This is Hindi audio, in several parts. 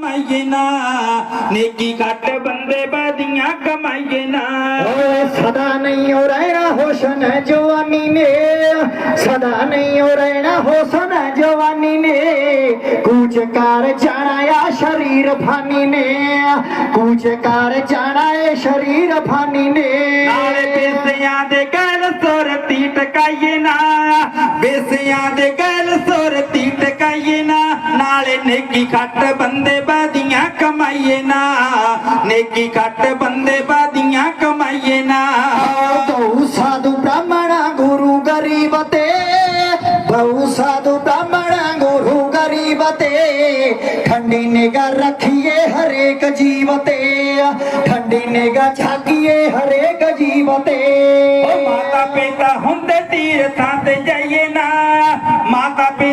कमाइए ना नेकी घट बंदे बदिया कमाइए ना सदा नहीं हो रहना होशन है जवानी ने। सदा नहीं हो रहना होशन है जवानी ने। कुछ कार जाना शरीर फानी ने। कुछ कार जाना है शरीर फानी ने। दे गल सोरती टकाइए ना बेसिया दे गल सुरती टकाइए ना नाले नेकी घट बंदे की घट बंदे बादिया कमाइए ना। बहु साधु ब्राह्मण गुरु गरीबते बहु साधु ब्राह्मण गुरु गरीबते ठंडी निगाह रखिए हरेक जीवते ठंडी निगाह छाकिए हरेक जीवते माता पिता हम तीर्थ जाइए ना। माता पिता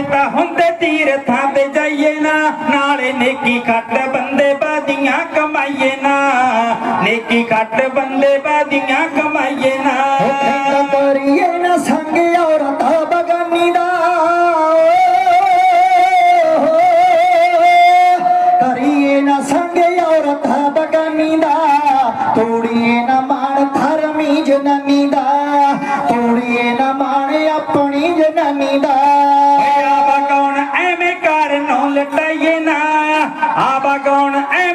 ਨੇਕੀ ਘੱਟ ਬੰਦੇ ਬਾਦੀਆਂ ਕਮਾਈਏ ਨਾ ਕਹਿੰਦਾ ਕਰੀਏ ਨਾ ਸੰਗ ਔਰਤਾਂ ਬਗਾਨੀ ਦਾ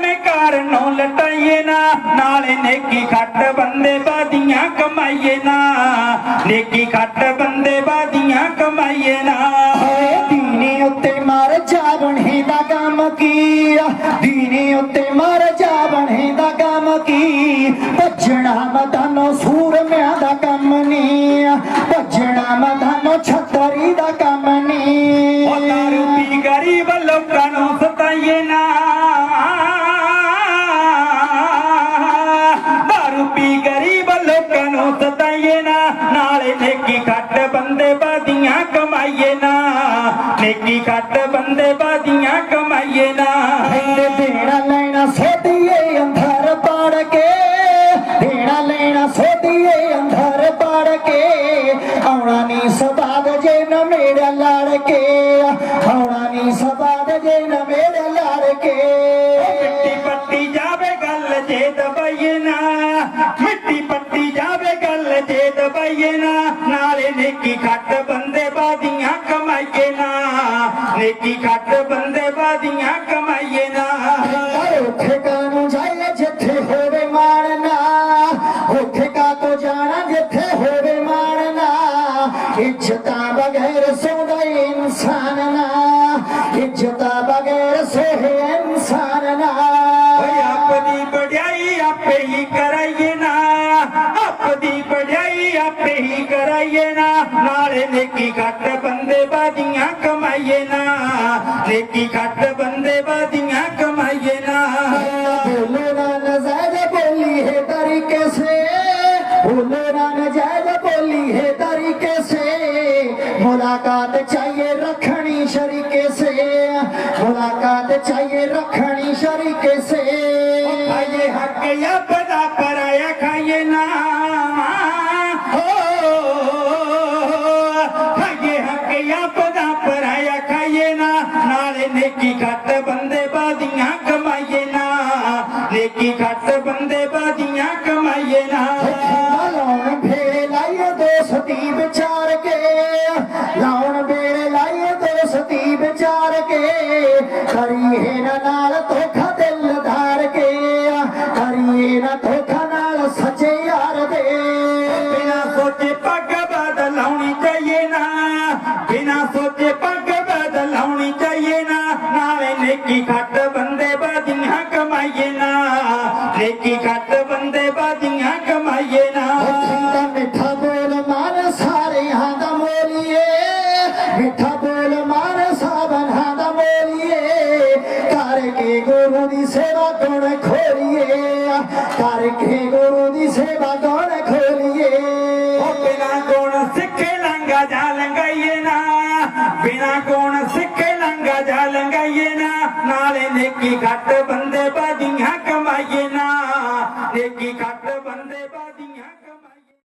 ਕਰ ਨੂੰ ਲਟਾਈਏ ਨਾ ਨਾਲੇ ਨੇਕੀ ਘੱਟ ਬੰਦੇ ਬਾਦੀਆਂ ਕਮਾਈਏ ਨਾ ਨੇਕੀ ਘੱਟ ਬੰਦੇ ਬਾਦੀਆਂ ਕਮਾਈਏ ਨਾ ਹਾਏ ਦੀਨੇ ਉੱਤੇ ਮਰ ਜਾ ਬਣੇ ਦਾ ਕੰਮ ਕੀ ਦੀਨੇ ਉੱਤੇ ਮਰ ਜਾ ਬਣੇ ਦਾ ਕੰਮ ਕੀ ਭੱਜਣਾ ਮਦਾਨੋ ਸੂਰਮਿਆਂ ਦਾ ਕੰਮ ਨਹੀਂ ਭੱਜਣਾ ਮਦਾਨੋ ਛਤਰੀ ਦਾ ਕੰਮ ਨਹੀਂ ਉਹ ਦਾਰੂ ਪੀ ਗਰੀਬ ਲੋਕਾਂ ਨੂੰ ਸਤਾਈਏ ਨਾ नेकी घट बंदे बादियाँ कमाइए ना। नेकी घट बंदे बादियाँ कमाइए ना। देना लेना सोदिए अंधर पाड़ के। देना लेना सोदिए अंधर पाड़ के। आना नी सबाद जे न मेरा लड़के आना नी सबाद जे न मेरा लड़के मिट्टी पत्ती जावे गल जे दबाइए ना। मिट्टी ਘੱਟ ਬੰਦੇ ਬਾਦੀਆਂ ਕਮਾਈਏ ਨਾ। ਨੇਕੀ ਘੱਟ ਬੰਦੇ ਬਾਦੀਆਂ ਕਮਾਈਏ ਨਾ। ਉੱਥੇ ਕਾਨੂੰ ਜਾਏ ਜਿੱਥੇ ਹੋਵੇ ਮਾਰਨਾ ਉੱਥੇ ਕਾ ਤੋ ਜਾਣਾ ਜਿੱਥੇ ਹੋਵੇ ਮਾਰਨਾ ਇੱਜ਼ਤਾਂ ਬਗੈਰ ਸੋਦਾ ਇਨਸਾਨ ਨਾ। ਇੱਜ਼ਤਾਂ ਬਗੈਰ ਸੋਹੇ ਇਨਸਾਨ ਨਾ। ਆਪਣੀ ਵਡਿਆਈ ਆਪੇ ਹੀ ਕਰਾਈਏ ਨਾ। ਆਪਣੀ ਹੀ ਕਰਾਈਏ ਨਾ ਨਾਲੇ ਨੇਕੀ ਘੱਟ ਬੰਦੇ ਬਾਦੀਆਂ ਕਮਾਈਏ ਨਾ ਨੇਕੀ ਘੱਟ ਬੰਦੇ ਬਾਦੀਆਂ ਕਮਾਈਏ ਨਾ बोलो ना नजायज बोली है तरीके से बोलो ना नजायज बोली है तरीके से मुलाकात चाहिए रखनी शरीके से मुलाकात चाहिए रखनी शरीके से ਖਾਈਏ ਹੱਕ ਆਪਦਾ ਪਰਾਇਆ ਖਾਈਏ ਬੰਦੇ ਬਾਦੀਆਂ ਕਮਾਈਏ ਨਾ ਲਾਉਣ ਫੇਰੇ ਲਾਈਏ ਦੋਸਤੀ ਵਿਚਾਰ ਕੇ। ਲਾਉਣ ਵੇਲੇ ਲਾਈਏ ਦੋਸਤੀ ਵਿਚਾਰ ਕੇ। ਕਰੀਏ ਨਾ ਨਾਲ ਧੋਖਾ ਦਿਲ ਧਾਰ ਕੇ। ਕਰੀਏ ਨਾ ਧੋਖਾ ਨਾਲ ਸੱਚੇ ਯਾਰ ਦੇ। ਬਿਨਾ ਸੋਚੇ ਪੱਗ ਬਦਲਾਉਣੀ ਚਾਹੀਏ ਨਾ। ਬਿਨਾ ਸੋਚੇ ਪੱਗ ਬਦਲਾਉਣੀ ਚਾਹੀਏ ਨਾ। ਨਾਲੇ ਨੇਕੀ ਘੱਟ ਬੰਦੇ ਬਾਦੀਆਂ ਕਮਾਈਏ ਨੇਕੀ ਘੱਟ ਬੰਦੇ ਬਾਦੀਆਂ ਕਮਾਈਏ ਨਾ ਦਾ ਮਿੱਠਾ ਬੋਲ ਮਾਰ ਸਾਰਿਆਂ ਦਾ ਮੋਲੀਏ ਮਿੱਠਾ ਬੋਲ ਮਾਰ ਸਾਬਨਾਂ ਦਾ ਮੋਲੀਏ ਕਰਕੇ ਗੁਰੂ ਦੀ ਸੇਵਾ ਗੁਣ ਖੋਲੀਏ ਕਰਕੇ ਗੁਰੂ ਦੀ ਸੇਵਾ ਗੁਣ ਖੋਲੀਏ ਉਹ ਬਿਨਾ ਗੁਣ ਸਿੱਖੇ ਲੰਗਾ ਜਾ ਲੰਗਾਈਏ ਨਾ ਬਿਨਾ ਗੁਣ ਸਿੱਖੇ ਲੰਗਾ ਜਾ ਲੰਗਾਈਏ ਨਾ ਨਾਲੇ ਨੇਕੀ ਘੱਟ ਬੰਦੇ ਬਾਦੀਆਂ